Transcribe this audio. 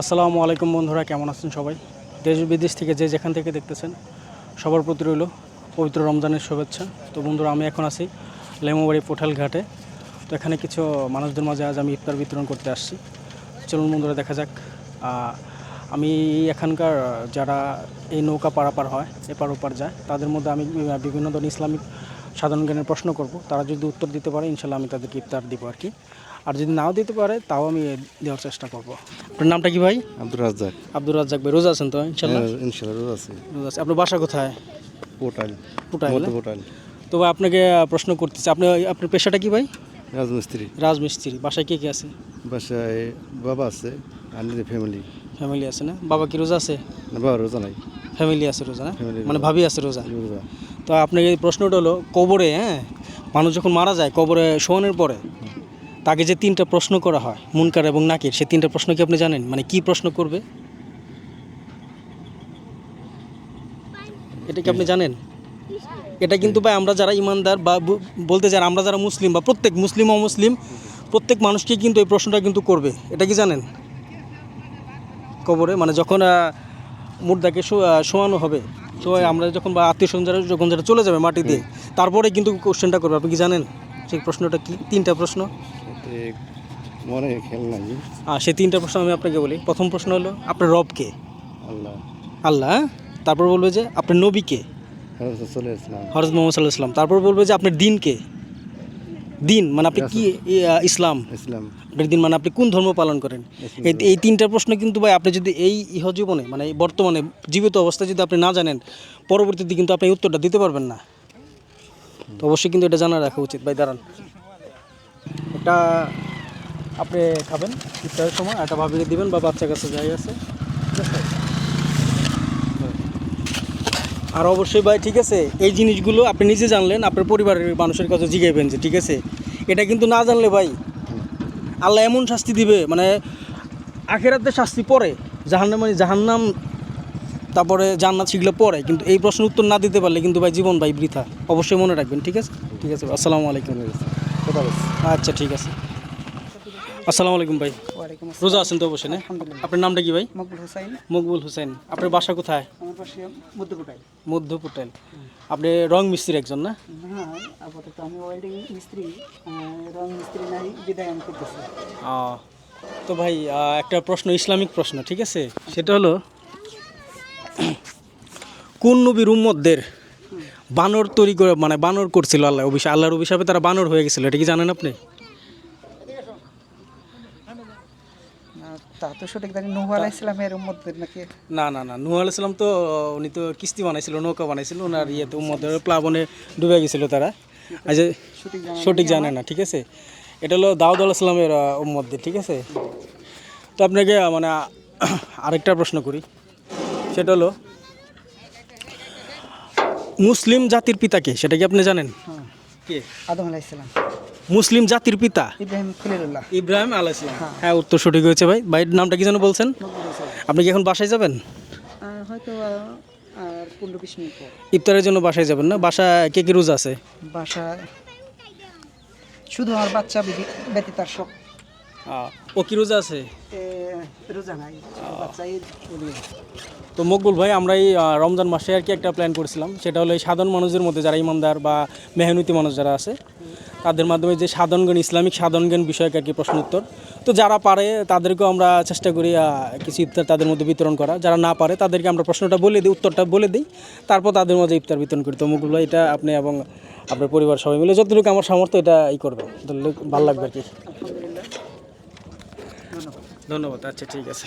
আসসালামু আলাইকুম বন্ধুরা, কেমন আছেন সবাই? দেশ বিদেশ থেকে যে যেখান থেকে দেখতেছেন, সবার প্রতি রইল পবিত্র রমজানের শুভেচ্ছা। তো বন্ধুরা, আমি এখন আছি লেমুবাড়ি পোঠাল ঘাটে। তো এখানে কিছু মানুষদের মাঝে আজ আমি ইফতার বিতরণ করতে আসছি। চলুন বন্ধুরা, দেখা যাক। আমি এখানকার যারা এই নৌকা পারাপার হয়, এপার ওপার যায়, তাদের মধ্যে আমি বিভিন্ন ধরনের ইসলামিক সাধারণ জ্ঞানের প্রশ্ন করব। তারা যদি উত্তর দিতে পারে, ইনশাল্লাহ আমি তাদেরকে ইফতার দিব আর কি। আর যদি নাও দিতে পারে তাও আমি দেওয়ার চেষ্টা করব। আপনার নামটা কি ভাই? আব্দুর রাজ্জাক। আব্দুর রাজ্জাক ভাই রোজা আছেন তো ইনশাল্লাহ হ্যাঁ, ইনশাল্লাহ রোজ আছে। রোজা আছে আপনার বাসা কোথায়? পোটাল। পোটাল তো ভাই আপনাকে প্রশ্ন করতেছি আপনি আপনার পেশাটা কি ভাই? রাজমিস্ত্রি। রাজমিস্ত্রি। বাসায় কে কে আছে? বাসায় বাবা আছে আর নিজের ফ্যামিলি ফ্যামিলি আছে না? বাবা কি রোজা আছে? না বাবা রোজা নাই। ফ্যামিলি আছে রোজা না? মানে ভাবি আছে রোজা। রোজা। তো আপনাকে প্রশ্নটা হলো কবরে হ্যাঁ? মানুষ যখন মারা যায় কবরে শোয়ানোর পরে তাকে যে তিনটা প্রশ্ন করা হয়, মুনকার এবং নাকির, সে তিনটা প্রশ্ন কি আপনি জানেন? মানে কি প্রশ্ন করবে? এটা কি আপনি জানেন? এটা কিন্তু ভাই আমরা যারা ইমানদার বা বলতে যারা আমরা যারা মুসলিম বা প্রত্যেক মুসলিম অমুসলিম, প্রত্যেক মানুষকে কিন্তু এই প্রশ্নটা কিন্তু করবে। এটা কি জানেন? কবরে মানে যখন মুর্দাকে শোয়ানো হবে, তো আমরা যখন বা আত্মীয় স্বজন যারা যখন যারা চলে যাবে মাটি দিয়ে তারপরে কিন্তু কোশ্চেনটা করবে। আপনি কি জানেন? সেই প্রশ্নটা কি? তিনটা প্রশ্ন। মনে খেল নাই। আর সেই তিনটা প্রশ্ন আমি আপনাকে বলি। প্রথম প্রশ্ন হলো আপনার রবকে আল্লাহ। আল্লাহ হ্যাঁ? তারপর বলবে যে আপনার নবী কে? হরজ মোহাম্মদ সাল্লাহ ইসলাম তারপর বলবে যে আপনার দিন কে? দিন মানে আপনি কি ইসলাম। ইসলাম? আপনার দিন মানে আপনি কোন ধর্ম পালন করেন? এই এই তিনটা প্রশ্ন কিন্তু ভাই আপনি যদি এই ইহ জীবনে মানে এই বর্তমানে জীবিত অবস্থায় যদি আপনি না জানেন পরবর্তীতে কিন্তু আপনি উত্তরটা দিতে পারবেন না। তো অবশ্যই কিন্তু এটা জানা রাখা উচিত। ভাই দাঁড়ান। এটা আপনি খাবেন, ইফতারের সময়, একটা ভাবিকে দিবেন, বা বাচ্চা কাছে যাই আছে। আর অবশ্যই ভাই, ঠিক আছে, এই জিনিসগুলো আপনি নিজে জানলেন, আপনার পরিবারের মানুষের কাছে জিগাইবেন যে, ঠিক আছে, এটা কিন্তু না জানলে ভাই, আল্লাহ এমন শাস্তি দিবে মানে আখেরাতে শাস্তি পরে, জাহান্নাম মানে জাহান্নাম, তারপরে জান্নাত শিখলে পরে, কিন্তু এই প্রশ্নের উত্তর না দিতে পারলে কিন্তু ভাই জীবন ভাই বৃথা। অবশ্যই মনে রাখবেন, ঠিক আছে? ঠিক আছে আসসালামু আলাইকুম। আচ্ছা ঠিক আছে। আসসালামু আলাইকুম ভাই। রোজা আছেন তো অবশ্যই না? আপনার নামটা কি ভাই? মকবুল হোসাইন মকবুল হোসেন। আপনার বাসা কোথায়? আমার পাশে মধ্যপুটাই। মধ্যপুটেল আপনি রং মিস্ত্রির একজন না? হ্যাঁ আপাতত আমি ওয়েল্ডিং মিস্ত্রি রং মিস্ত্রি নাই বিদায় আমি করতেছি। তো ভাই একটা প্রশ্ন ইসলামিক প্রশ্ন ঠিক আছে? সেটা হলো কোন নবীর উম্মতদের বানর তৈরি করে মানে বানর করছিল আল্লাহ অভিশাপ আল্লাহর অভিশাপে তারা বানর হয়ে গেছিল এটা কি জানেন আপনি? তা তো সঠিক জানি নুহ আলাইসলামের মধ্যে নাকি? না না না নুহ আলাইসালাম তো উনি তো কিস্তি বানাইছিল নৌকা বানাইছিল ওনার ইয়েতে উম্মতের প্লাবনে ডুবে গেছিল তারা। যে সঠিক সঠিক জানে না ঠিক আছে? এটা হলো দাউদ আলাইসালামের উম্মতদের ঠিক আছে? তো আপনাকে আহ, মানে আরেকটা প্রশ্ন করি। সেটা হলো মুসলিম জাতির পিতাকে সেটা কি আপনি জানেন? হ্যাঁ। কে? আদম আলাইসালাম মুসলিম জাতির পিতা? ইব্রাহিম খলিলুল্লাহ। ইব্রাহিম আলাইসালাম হ্যাঁ। উত্তর সঠিক হয়েছে ভাই। ভাইয়ের নামটা কি যেন বলছেন? আপনি কি এখন বাসায় যাবেন? হয়তো আর পনেরো বিশ মিনিট ইফতারের জন্য বাসায় যাবেন না? বাসা কে কি রোজা আছে? বাসায় শুধু আমার বাচ্চা ব্যতীত আর সব আহ, ও কি রোজা আছে? তো মকবুল ভাই আমরা এই রমজান মাসে আর কি একটা প্ল্যান করেছিলাম সেটা হলো এই সাধারণ মানুষদের মধ্যে যারা ইমানদার বা মেহনতি মানুষ যারা আছে তাদের মাধ্যমে যে সাধারণ জ্ঞান ইসলামিক সাধারণ জ্ঞান বিষয়ক আর কি প্রশ্ন উত্তর। তো যারা পারে তাদেরকেও আমরা চেষ্টা করি কিছু ইফতার তাদের মধ্যে বিতরণ করা। যারা না পারে তাদেরকে আমরা প্রশ্নটা বলে দিই উত্তরটা বলে দিই তারপর তাদের মধ্যে ইফতার বিতরণ করি। তো মকবুল ভাই এটা আপনি এবং আপনার পরিবার সবাই মিলে যতটুকু আমার সামর্থ্য এটা ই করবে। ভালো লাগবে আর কি। ধন্যবাদ আচ্ছা ঠিক আছে।